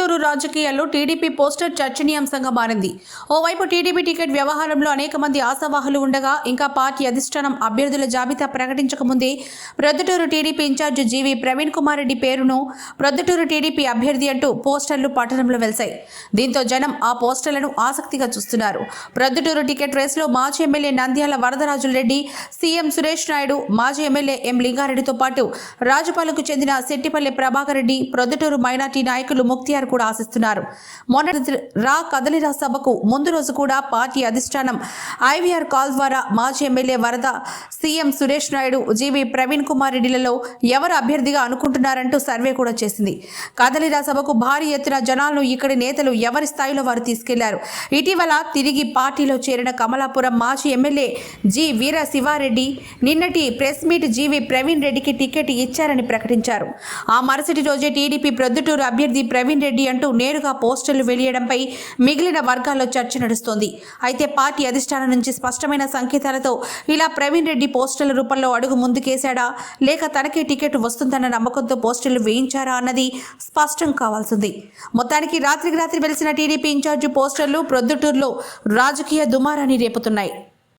పల్లెటూరు రాజకీయాల్లో TDP poster చర్చనీయాంశంగా మారింది. ఓవైపు టీడీపీ టికెట్ వ్యవహారంలో అనేక మంది ఆశావాహులు ఉండగా ఇంకా పార్టీ అధిష్టానం అభ్యర్థుల జాబితా ప్రకటించకముందే Proddatur TDP incharge GV Praveen Kumar Reddy పేరును ప్రొద్దుటూరు టీడీపీ అభ్యర్థి అంటూ పోస్టర్లు పట్టణంలో వెలిశాయి. దీంతో జనం ఆ పోస్టర్లను ఆసక్తిగా చూస్తున్నారు. ప్రొద్దుటూరు టికెట్ రేసులో మాజీ ఎమ్మెల్యే నంద్యాల వరదరాజుల రెడ్డి సీఎం సురేష్ నాయుడు మాజీ ఎమ్మెల్యే ఎం లింగారెడ్డితో పాటు రాజపాలకు చెందిన శెట్టిపల్లి ప్రభాకర్ రెడ్డి ప్రొద్దుటూరు మైనార్టీ నాయకులు ముక్తియార్ కూడా ఆశిస్తున్నారు. మొన్నటి రా కదలిరా సభకు ముందు రోజు కూడా పార్టీ అధిష్టానం ఐవీఆర్ కాల్ ద్వారా మాజీ MLA Varada CM Suresh Naidu GV Praveen Kumar రెడ్డిలలో ఎవరు అభ్యర్థిగా అనుకుంటున్నారంటూ సర్వే కూడా చేసింది. కదలిరా సభకు భారీ ఎత్తున జనాలను ఇక్కడి నేతలు ఎవరి స్థాయిలో వారు తీసుకెళ్ళారు? ఇటీవల తిరిగి పార్టీలో చేరిన కమలాపురం మాజీ ఎమ్మెల్యే జి వీర శివారెడ్డి నిన్నటి ప్రెస్ మీట్ జీవి ప్రవీణ్ రెడ్డికి టికెట్ ఇచ్చారని ప్రకటించారు. ఆ మరుసటి రోజే టీడీపీ ప్రొద్దుటూరు అభ్యర్థి ప్రవీణ్ రెడ్డి అంటూ నేరుగా పోస్టర్లు వెలియడంపై మిగిలిన వర్గాల్లో చర్చ నడుస్తోంది. అయితే పార్టీ అధిష్టానం నుంచి స్పష్టమైన సంకేతాలతో ఇలా ప్రవీణ్ రెడ్డి పోస్టర్ల రూపంలో అడుగు ముందుకేశాడా? లేక తనకే టికెట్ వస్తుందన్న నమ్మకంతో పోస్టర్లు వేయించారా అన్నది స్పష్టం కావాల్సింది. మొత్తానికి రాత్రికి రాత్రి వెలిసిన టీడీపీ ఇన్ఛార్జి పోస్టర్లు ప్రొద్దుటూరులో రాజకీయ దుమారాన్ని రేపుతున్నాయి.